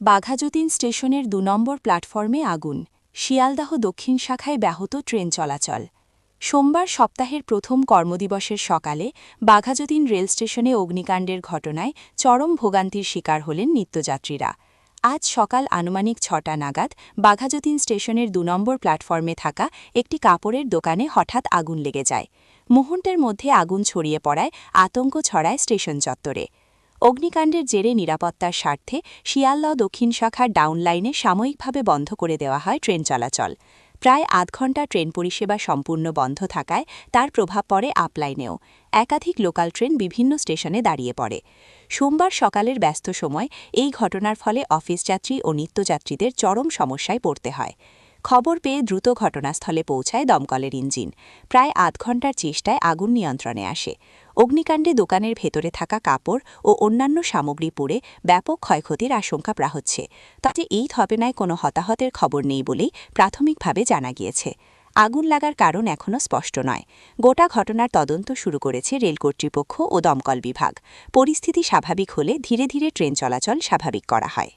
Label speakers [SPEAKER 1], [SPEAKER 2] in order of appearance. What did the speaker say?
[SPEAKER 1] বাঘাযতীন স্টেশনের দু নম্বর প্ল্যাটফর্মে আগুন। শিয়ালদাহ দক্ষিণ শাখায় ব্যাহত ট্রেন চলাচল। সোমবার সপ্তাহের প্রথম কর্মদিবসের সকালে বাঘাযতীন রেল স্টেশনে অগ্নিকাণ্ডের ঘটনায় চরম ভোগান্তির শিকার হলেন নিত্যযাত্রীরা। আজ সকাল আনুমানিক ছটা নাগাদ বাঘাযতীন স্টেশনের দু নম্বর প্ল্যাটফর্মে থাকা একটি কাপড়ের দোকানে হঠাৎ আগুন লেগে যায়। মুহূর্তের মধ্যে আগুন ছড়িয়ে পড়ায় আতঙ্ক ছড়ায় স্টেশন চত্বরে। অগ্নিকাণ্ডের জেরে নিরাপত্তার স্বার্থে শিয়ালদহ দক্ষিণ শাখার ডাউন লাইনে সাময়িকভাবে বন্ধ করে দেওয়া হয় ট্রেন চলাচল। প্রায় আধ ঘণ্টা ট্রেন পরিষেবা সম্পূর্ণ বন্ধ থাকায় তার প্রভাব পড়ে আপলাইনেও। একাধিক লোকাল ট্রেন বিভিন্ন স্টেশনে দাঁড়িয়ে পড়ে। সোমবার সকালের ব্যস্ত সময় এই ঘটনার ফলে অফিস যাত্রী ও নিত্যযাত্রীদের চরম সমস্যায় পড়তে হয়। খবর পেয়ে দ্রুত ঘটনাস্থলে পৌঁছায় দমকলের ইঞ্জিন। প্রায় আধ ঘণ্টার চেষ্টায় আগুন নিয়ন্ত্রণে আসে। অগ্নিকাণ্ডে দোকানের ভেতরে থাকা কাপড় ও অন্যান্য সামগ্রী পুড়ে ব্যাপক ক্ষয়ক্ষতির আশঙ্কা প্রা হচ্ছে তবে এই ঘটনায় কোনো হতাহতের খবর নেই বলেই প্রাথমিকভাবে জানা গিয়েছে। আগুন লাগার কারণ এখনও স্পষ্ট নয়। গোটা ঘটনার তদন্ত শুরু করেছে রেল কর্তৃপক্ষ ও দমকল বিভাগ। পরিস্থিতি স্বাভাবিক হলে ধীরে ধীরে ট্রেন চলাচল স্বাভাবিক করা হয়।